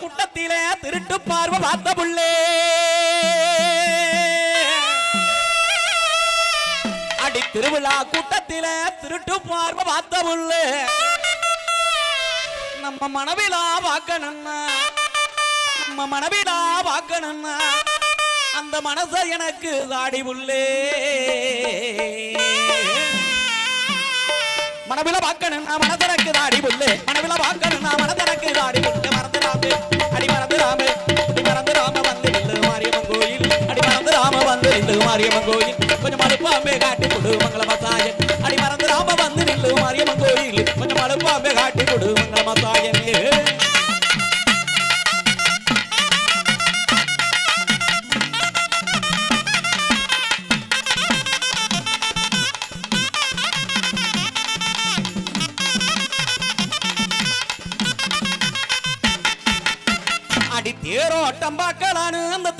கூட்டத்திலே திருட்டு பார்வை பார்த்த புள்ளே. அடி திருவிழா கூட்டத்திலே திருட்டு பார்வை பார்த்த புள்ளே. நம்ம மனவிலா வாக்கணும்னா நம்ம மனவிலா வாக்கணும்னா அந்த மனச எனக்கு தாடி புள்ளே. மனவில பார்க்கணும் நான் மனதனக்கு தாடி புல்லு. மனவில பார்க்கணும் நான் மனதனக்கு தாடி புல்லு. மறந்து ராமு அடி மறந்து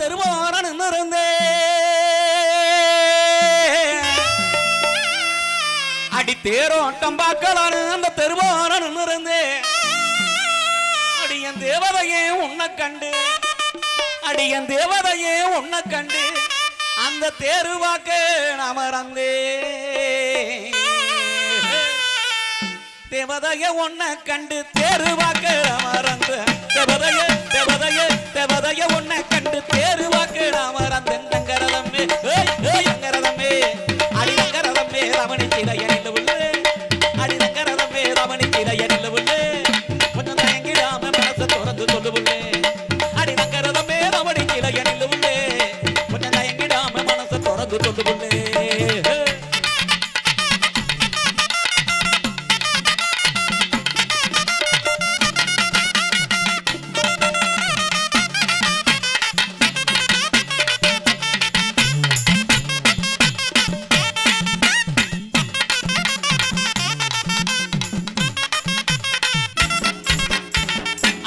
பார்க்கலான்னு அந்த அடி தேரோட்டம் பார்க்கலான்னு அந்த தெருவோரம் நின்று இருந்தே அடி என் தேவதையே உன்னை கண்டு. அடி என் தேவதையே உன்னை கண்டு. அந்த தேருவாக்க நான் தேவதைய ஒன்ன கண்டு தேருவாக்க மறந்து தேவதைய தேவதைய தேவதைய ஒன்ன கண்டு தேருவாக்க மறந்து தங்கரதமே ஏய் ரமணி சிலைய நிலவுள்ளே அடி தங்கரதமே ரமணி சிலைய நிலவுள்ளே கொஞ்சம் தயங்கிடாம மனசை திறந்து சொல்லுவுள்ளே அடி ரமணி கொஞ்சம் தயங்கிடாம மனசை திறந்து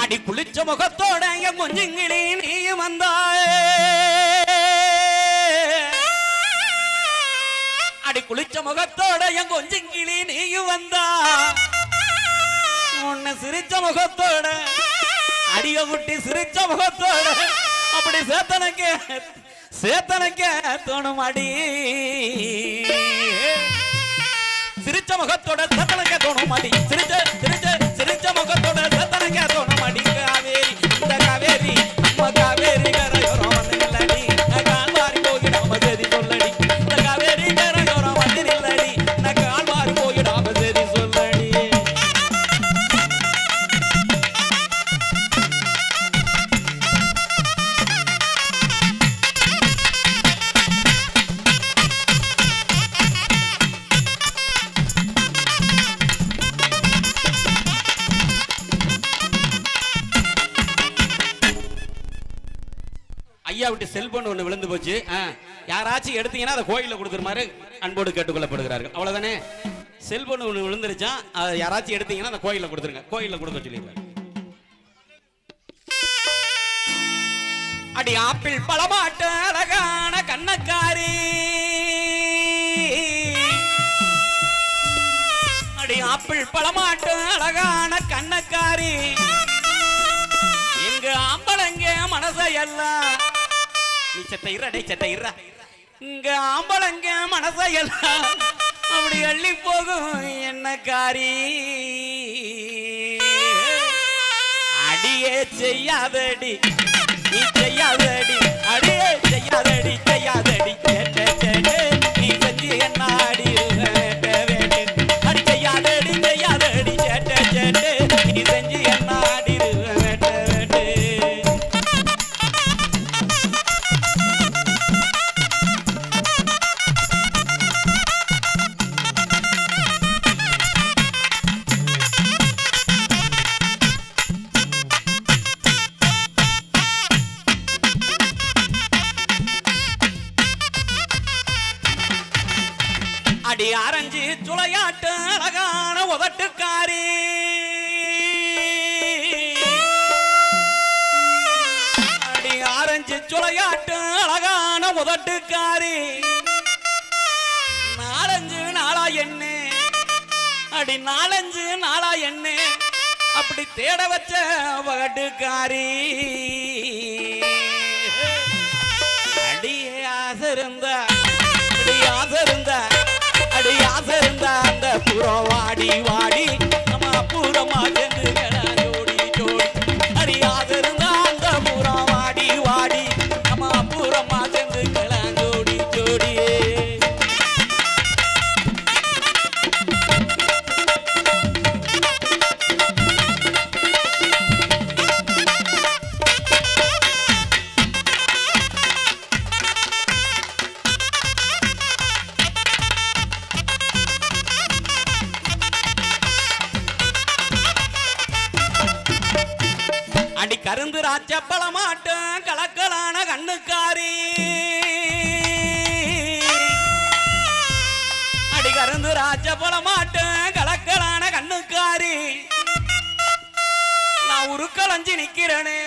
அடி குளிச்ச முகத்தோட என் கொஞ்சிங்கிளி நீயும் வந்தாய். அடி குளிச்ச முகத்தோட என் கொஞ்சிங்கிளி நீயும் வந்தா. உன்னை சிரிச்ச முகத்தோட அடிய குட்டி சிரிச்ச முகத்தோட அப்படி சேத்தனக்கே சேத்தனக்கே தோணும் அடி. சிரிச்ச முகத்தோட சத்தனக்க தோணும் அடி. சிரிச்ச ஐயா செல்போன் ஒன்று விழுந்து போச்சு. யாராச்சும் எடுத்தீங்கன்னா அதை கோயிலில் கொடுக்குற அன்போடு கேட்டுக்கொள்ளப்படுகிறார்கள். அவ்வளவுதானே? செல்போன் ஒன்று விழுந்துருச்சா அதை யாராச்சும் எடுத்தீங்கன்னா அந்த கோயிலில் கொடுத்துருங்க. கோயிலில் கொடுக்க சொல்லிடுறாரு அடி ஆப்பிள் பழமாட்ட அழகான கண்ணக்காரி. அடி ஆப்பிள் பழமாட்ட அழகான கண்ணக்காரி. எங்க ஆம்பளங்க மனசையெல்லாம் நீ செத்த இரடை செத்த இங்க ஆம்பளங்க மனசையெல்லாம் அப்படி அள்ளி போகும். என்ன காரி? அடியே செய்யாதடி நீ செய்யாதடி அடியே செய்யாதடி செய்யாதடி கேட்ட அடி ஆரஞ்சு சுளையாட்டு அழகான உதட்டுக்காரி. அடி ஆரஞ்சு சுளையாட்டு அழகான உதட்டுக்காரி. நாலஞ்சு நாளா என்ன அடி நாலஞ்சு நாளா என்ன அப்படி தேட வச்ச வடுக்காரி புறவாடி வாடி மாட்டேன் கலக்கலான கண்ணுக்காரி. அடி கருந்து போல மாட்டேன் கலக்கலான கண்ணுக்காரி. நான் உருக்கலஞ்சி நிக்கிறேனே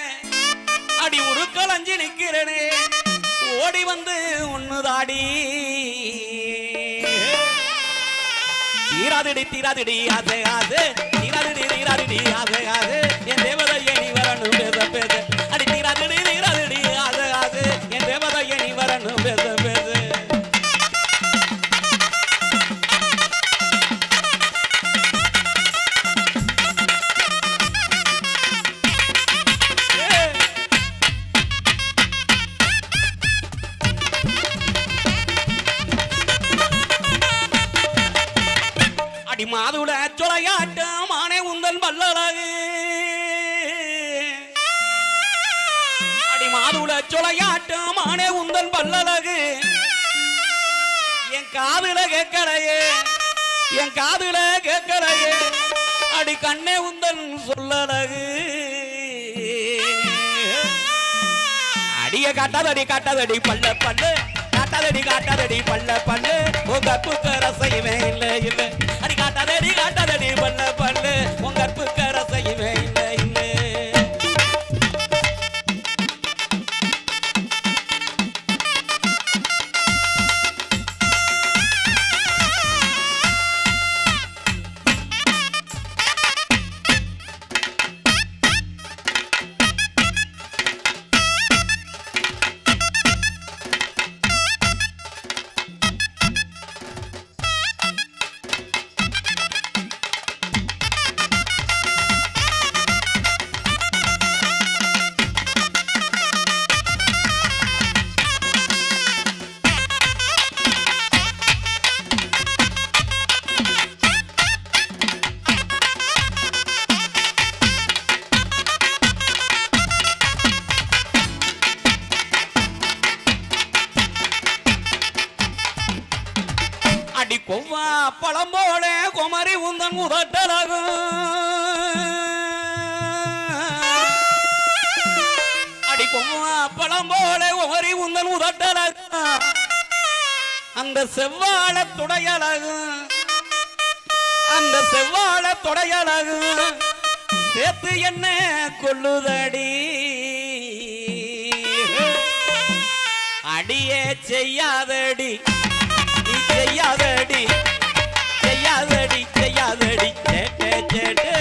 அடி உருக்கலஞ்சி நிக்கிறேனே ஓடி வந்து ஒண்ணுதாடி தீராதிடி தீராதிடி ஆசை அது தீராதிடி தீராதிடி ஆசை அது என் தேவதையை நீ வரணும் பேச பேச அடி மாதுட சொலையாட்டம் மானே உந்தன் பல்லழகு அடி மாதுட சொலையாட்டம் மானே உந்தன் பல்லழகு என் காதுல கேட்கலையே என் காதுல கேட்கலையே அடி கண்ணே உந்தன் சொல்லழகு அடிய காட்டாதடி காட்டாதடி பல்ல பல்லு. காட்டாதடி காட்டாதடி பல்ல பல்லு. உங்க குக்கரசையுமே இல்லை இல்லை. அடி காட்டாதடி காட்டாதடி பல்ல பல்லு. உங்க அடி கொவ்வா பழம் போல குமரி உந்தன் உதட்டலாகும் அடி கொவ்வா பழம் போல குமரி உந்தன் உதட்டலாகும் அந்த செவ்வாழ துடையலாகும் அந்த செவ்வாழ துடையலாகும் சேர்த்து என்ன கொள்ளுதடி? அடியே செய்யாதடி. செய்யாதடி செய்யாதடி செய்யாதடி. கேட்டே சேட்டே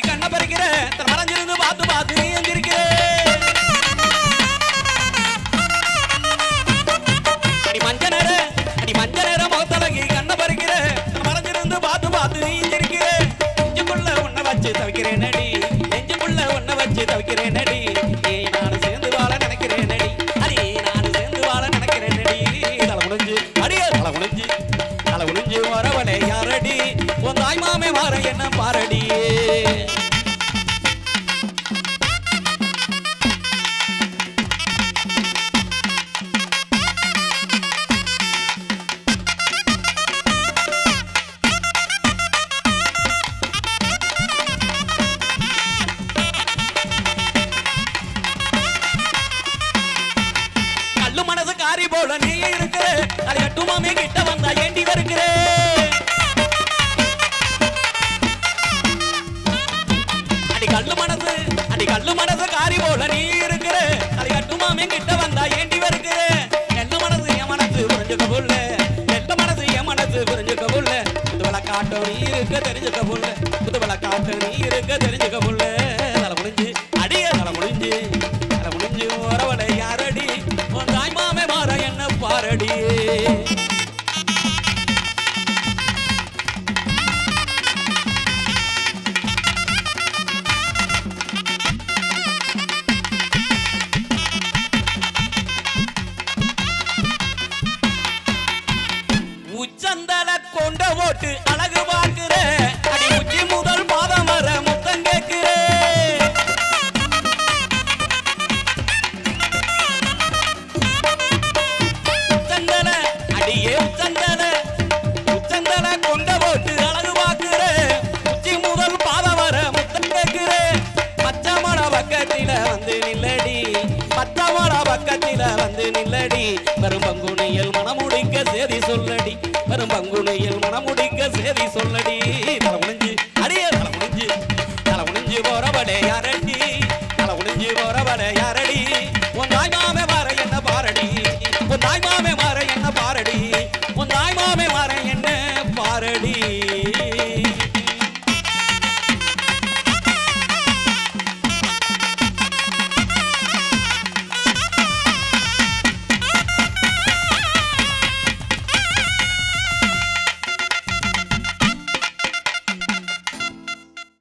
gonna அது கிட்ட வந்தா ஏண்டி வருகிற? அடி கல்லு மனசு அடி கல்லு மனசு காரி போல நீ இருக்கிற. அது கட்டுமாமே கிட்ட வந்தா ஏண்டி வருகிற? எந்த மனசு என் மனசு புரிஞ்சுக்க புள்ள எந்த மனசு என் மனசு புரிஞ்சுக்க புள்ள புது விளக்காட்டம் நீ இருக்க தெரிஞ்சுக்க புள்ள புது விளக்காட்டம் நீ இருக்க தெரிஞ்சுக்க புள்ள தலை முடிஞ்சு புலையில் மனமுடிக்க சேதி சொல்ல